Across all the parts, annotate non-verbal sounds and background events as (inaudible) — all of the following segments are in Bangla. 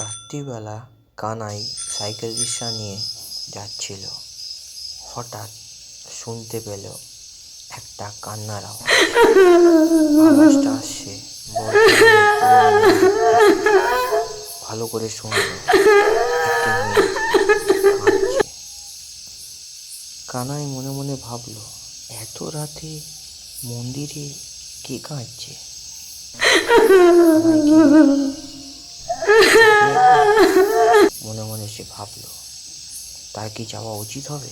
রাত্রিবেলা কানাই সাইকেল রিক্সা নিয়ে যাচ্ছিল। হঠাৎ শুনতে পেল একটা কান্নার আওয়াজ। আওয়াজটা আসছে। ভালো করে শুনল। কানাই মনে মনে ভাবলো, এত রাতে মন্দিরে কে কাঁদছে? (laughs) মনে মনে সে ভাবলো, তার কি যাওয়া উচিত হবে?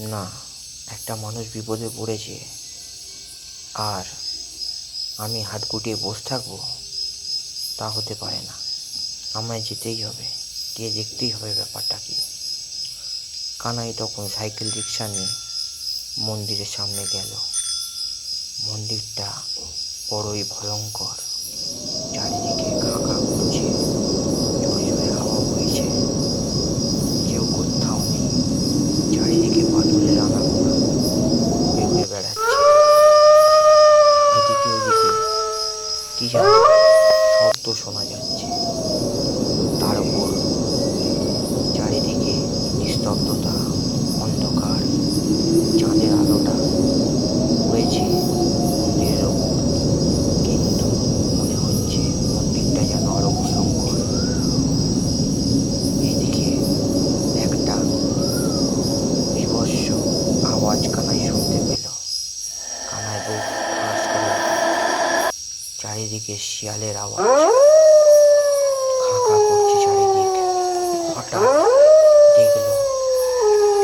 না, একটা মানুষ বিপদে পড়েছে। আর আমি হাত গুটিয়ে বসে থাকব, তা হতে পারে না। আমায় যেতেই হবে, গিয়ে দেখতেই হবে ব্যাপারটা কি। কানাই তখন সাইকেল রিক্সা নিয়ে মন্দিরের সামনে গেল। মন্দিরটা বড়ই ভয়ঙ্কর। শোনা যাচ্ছে। তার উপর চারিদিকে নিস্তব্ধতা, অন্ধকার, চাঁদের আলোটা এদিকে একটা আওয়াজ কানাই শুনতে উঠল। চারিদিকে শিয়ালের আওয়াজ খাকা করছে চারিদিক হঠাৎ দেখল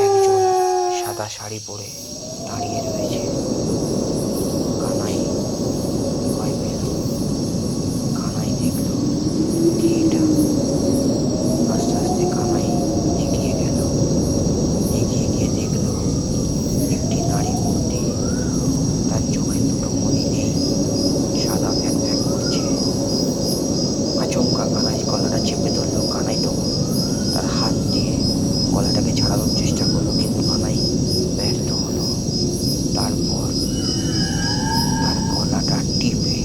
একজন সাদা শাড়ি পরে দাঁড়িয়ে রয়েছে কানাই ভয় পেল কানাই দেখল কে এটা আস্তে আস্তে কানাই এগিয়ে গেল এগিয়ে গিয়ে দেখল একটি নারী মূর্তি তার চোখে দুটো মণি নেই সাদা ফ্যাক ফ্যাক করছে আচমকা কানাই গলাটা চেপে ধরলো কানাই তখন তার হাত দিয়ে গলাটাকে ছাড়ানোর চেষ্টা করল কিন্তু কানাই ব্যর্থ হলো তারপর তার গলাটা টিপে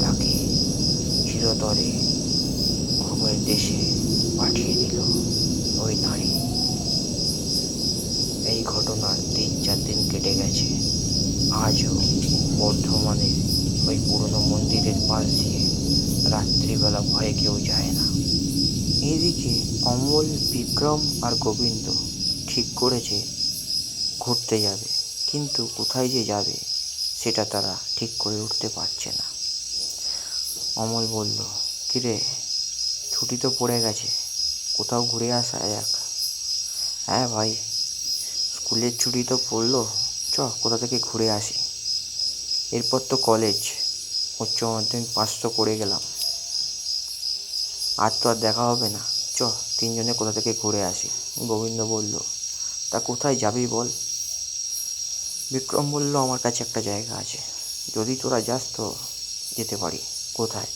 তাকে চিরতরে ঘুমের দেশে পাঠিয়ে দিল ওই নারী এই ঘটনার তিন চার দিন কেটে গেছে। আজও বর্ধমানের ওই পুরনো মন্দিরের পাশ দিয়ে রাত্রিবেলা ভয়ে কেউ যায় না। এদিকে অমল, বিক্রম আর গোবিন্দ ঠিক করেছে ঘুরতে যাবে, কিন্তু কোথায় যে যাবে সেটা তারা ঠিক করে উঠতে পারছে না। অমল বলল, কিরে, ছুটি তো পড়ে গেছে, কোথাও ঘুরে আসা যাক? হ্যাঁ ভাই স্কুলের ছুটি তো পড়ল। চ, কোথা থেকে ঘুরে আসি? এরপর তো কলেজ উচ্চ মাধ্যমিক পাস তো করে গেলাম। আর তো আর দেখা হবে না। চ, তিনজনে কোথা থেকে ঘুরে আসি? গোবিন্দ বলল, তা কোথায় যাবি বল? বিক্রম বলল, আমার কাছে একটা জায়গা আছে। যদি তোরা যাস তো যেতে পারি। কোথায়?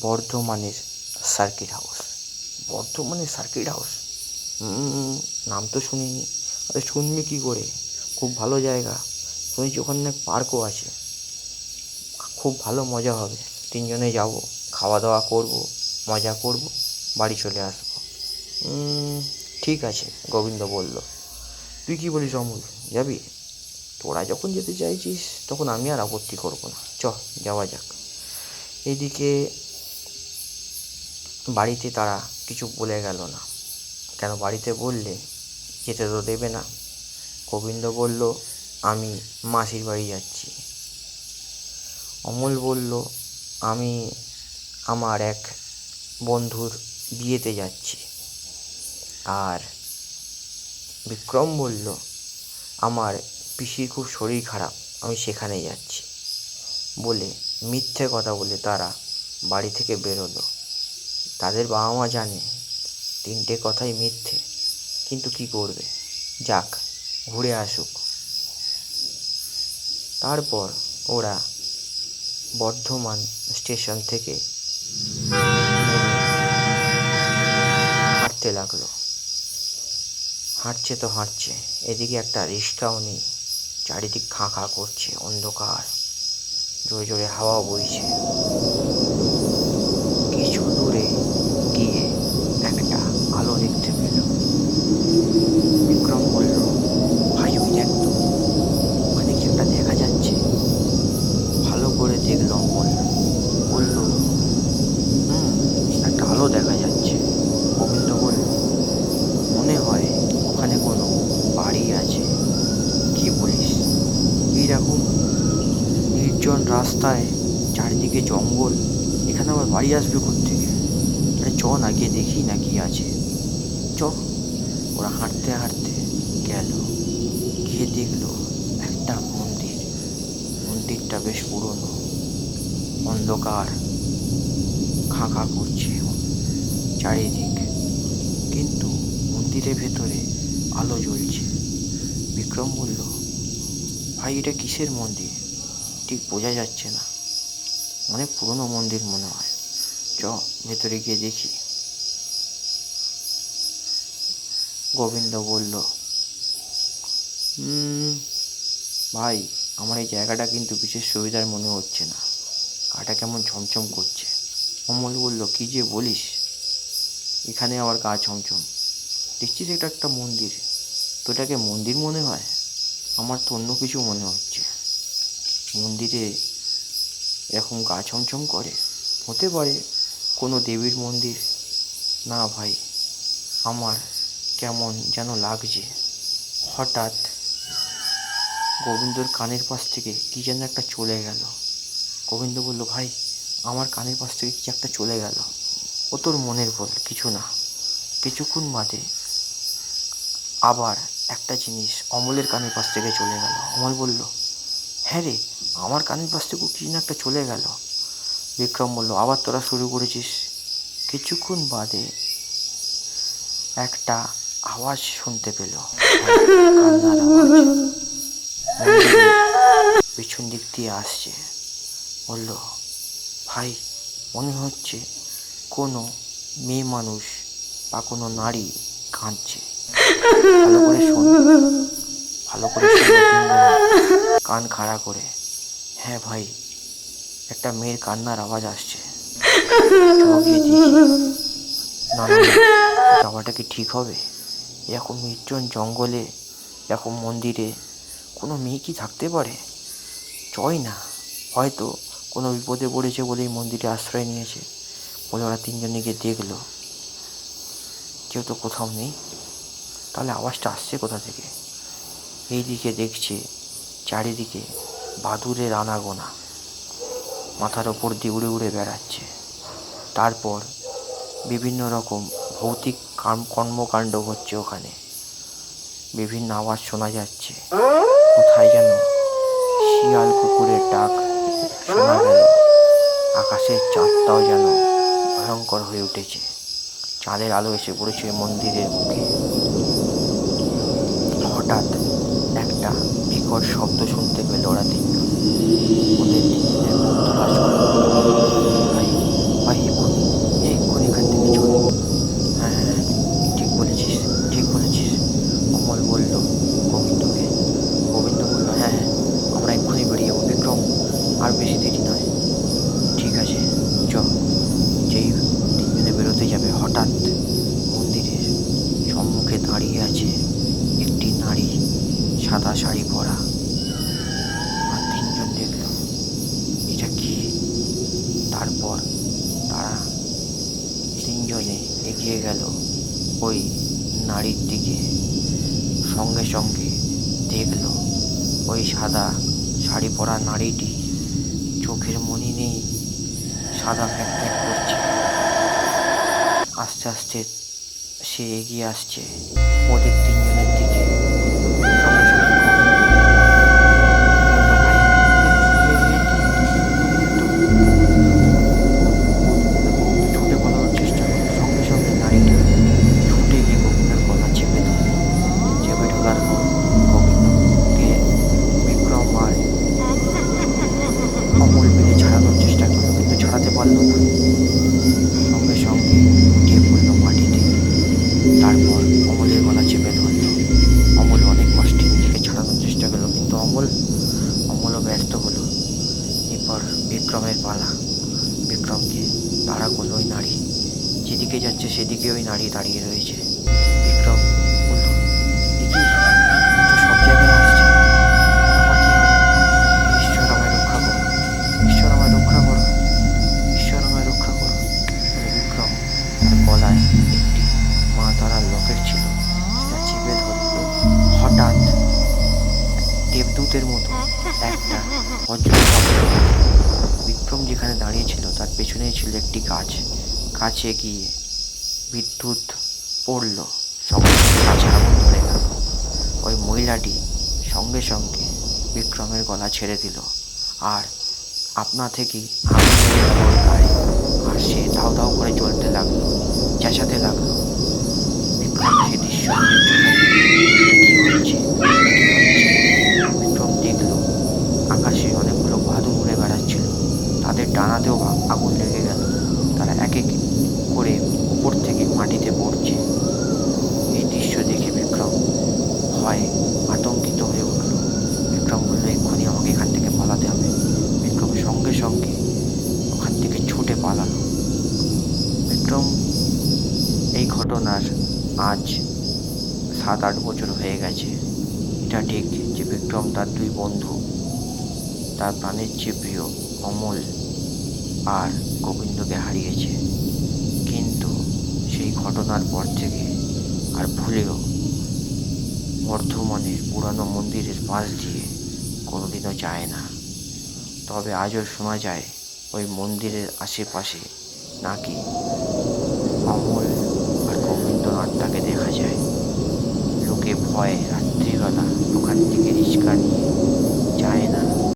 বর্ধমানের সার্কিট হাউস বর্ধমানের সার্কিট হাউস নাম তো শুনিনি। আরে শুনবি কী করে? খুব ভালো জায়গা। শুনেছি ওখানে অনেক পার্কও আছে। খুব ভালো মজা হবে। তিনজনে যাব খাওয়া দাওয়া করব, মজা করব, বাড়ি চলে আসব। ঠিক আছে, গোবিন্দ বলল। তুই কি বলিস অমল? যাবি? তোরা যখন যেতে চাইছিস, তখন আমি আর আপত্তি করব না। চ, যাওয়া যাক। এদিকে বাড়িতে তারা কিছু বলে গেল না। কেন বাড়িতে বললে? যেতে তো দেবে না। গোবিন্দ বলল, আমি মাসির বাড়ি যাচ্ছি। অমল বলল, আমি আমার এক বন্ধুর বিয়েতে যাচ্ছি। আর বিক্রম বলল, আমার পিসির খুব শরীর খারাপ, আমি সেখানে যাচ্ছি। বলে মিথ্যে কথা বলে তারা বাড়ি থেকে বেরোলো। তাদের বাবা মা জানে, তিনটে কথাই মিথ্যে। কিন্তু কি করবে? যাক, ঘুরে আসুক। তারপর ওরা বর্ধমান স্টেশন থেকে হাঁটতে লাগল। হাঁটছে তো হাঁটছে, এদিকে একটা রিক্সাও নেই। চারিদিক খাঁ খাঁ করছে, অন্ধকার। জোরে জোরে হাওয়া বইছে। জঙ্গল। এখানে আবার বাড়ি আসবে থেকে আরে চ না, গিয়ে দেখি না কি আছে। চ। ওরা হাঁটতে হাঁটতে গেল। গিয়ে দেখল একটা মন্দির। মন্দিরটা বেশ পুরনো। অন্ধকার। খাঁ খাঁ করছে চারিদিক। কিন্তু মন্দিরের ভেতরে আলো জ্বলছে। বিক্রম বলল, ভাই, এটা কিসের মন্দির? ঠিক বোঝা যাচ্ছে না। অনেক পুরনো মন্দির মনে হয়। চ ভেতরে গিয়ে দেখি। গোবিন্দ বলল "উম, ভাই আমার এই জায়গাটা কিন্তু বিশেষ সুবিধার মনে হচ্ছে না। গাটা কেমন ছমছম করছে। অমল বলল কি যে বলিস? এখানে আবার গা ছমছম দেখছিস এটা একটা মন্দির? তো এটাকে মন্দির মনে হয়? আমার তো অন্য কিছু মনে হচ্ছে। মন্দিরে এরকম গা ছমছম করে। হতে পারে কোনো দেবীর মন্দির। না ভাই, আমার কেমন যেন লাগছে। হঠাৎ গোবিন্দর কানের পাশ থেকে কী যেন একটা চলে গেল। গোবিন্দ বলল, ভাই, আমার কানের পাশ থেকে কি একটা চলে গেল? ও তোর মনের বল, কিছু না। কিছুক্ষণ বাদে আবার একটা জিনিস অমলের কানের পাশ থেকে চলে গেল। অমল বলল হ্যাঁ রে, আমার কানের পাশ থেকেও কি না একটা চলে গেল। বিক্রম বলল, আবার তোরা শুরু করেছিস? কিছুক্ষণ বাদে একটা আওয়াজ শুনতে পেল। আওয়াজ। পিছন দিক দিয়ে আসছে। বলল, ভাই, মনে হচ্ছে কোনো মেয়ে মানুষ বা কোনো নারী কাঁদছে। ভালো করে ভালো করে (laughs) কান খাড়া করে হ্যাঁ ভাই একটা মেয়ের কান্নার আওয়াজ আসছে। না, যাওয়াটা কি ঠিক হবে? এরকম নির্জন জঙ্গলে এরকম মন্দিরে কোনো মেয়ে কি থাকতে পারে? চয় না হয়তো কোনো বিপদে পড়েছে বলেই মন্দিরে আশ্রয় নিয়েছে। বলে ওরা তিনজনে গিয়ে দেখল কেউ তো কোথাও নেই। তাহলে আওয়াজটা আসছে কোথা থেকে? এই দিকে দেখছে চারিদিকে বাদুরের আনাগোনা। মাথার ওপর দিয়ে উড়ে উড়ে বেড়াচ্ছে। তারপর বিভিন্ন রকম ভৌতিক কর্মকাণ্ড হচ্ছে ওখানে। বিভিন্ন আওয়াজ শোনা যাচ্ছে। কোথায় যেন শিয়াল কুকুরের ডাক শোনা গেল। আকাশের চাঁদটাও যেন ভয়ঙ্কর হয়ে উঠেছে। চাঁদের আলো এসে পড়েছে মন্দিরের মুখে হঠাৎ একটা বিকট শব্দ শুনতে পেল ওরা তিনজন। ওদের মুখ তারপর তারা তিনজনে এগিয়ে গেল ওই নারীর দিকে। সঙ্গে সঙ্গে দেখল ওই সাদা শাড়ি পরা নারীটি চোখের মনি নেই, সাদা ফ্যাক ফ্যাক করছে। আস্তে আস্তে সে এগিয়ে আসছে। ওদের যাচ্ছে সেদিকে ওই নারী দাঁড়িয়ে রয়েছে। বিক্রম বলল, "এ কি? এ তো সব জায়গায় আসছে। রক্ষা করো রক্ষা করো রক্ষা করো বিক্রম গলায় একটি মা তারার ছিল। চেপে হঠাৎ দেবদূতের মতো একটা বিক্রম যেখানে দাঁড়িয়েছিল তার পেছনেই ছিল একটি গাছ। কাছে গিয়ে বিদ্যুৎ পড়ল। সঙ্গে ধরে ওই মহিলাটি সঙ্গে সঙ্গে বিক্রমের গলা ছেড়ে দিল। আর আপনা থেকেই আর সে ধাও ধাও করে চলতে লাগল, চেঁচাতে লাগল বিক্রম সে দৃশ্য দেখে চোখে কি হচ্ছে কি হচ্ছে বিক্রম দেখল আকাশে অনেকগুলো বাদু উড়ে বেড়াচ্ছিল তাদের ডানাতেও আ- আগুন লেগে গেল তারা এক এক করে উপর থেকে মাটিতে পড়ছে এই দৃশ্য দেখে বিক্রম ভয়ে আতঙ্কিত হয়ে উঠল বিক্রম বলল এক্ষুনি আমাকে এখান থেকে পালাতে হবে বিক্রম সঙ্গে সঙ্গে ওখান থেকে ছুটে পালালো বিক্রম এই ঘটনার আজ সাত আট বছর হয়ে গেছে। এটা ঠিক যে বিক্রম তার দুই বন্ধু, তার প্রাণের চেয়ে প্রিয় অমল আর গোবিন্দকে হারিয়েছে। কিন্তু সেই ঘটনার পর থেকে আর ভুলেও বর্ধমানের পুরানো মন্দিরের পাশ দিয়ে কোনোদিনও যায় না। তবে আজও শোনা যায়, ওই মন্দিরের আশেপাশে নাকি অমল গোবিন্দনাথটাকে দেখা যায়। লোকে ভয়ে রাত্রিবেলা দোকান থেকে রিক্সা নিয়ে যায় না।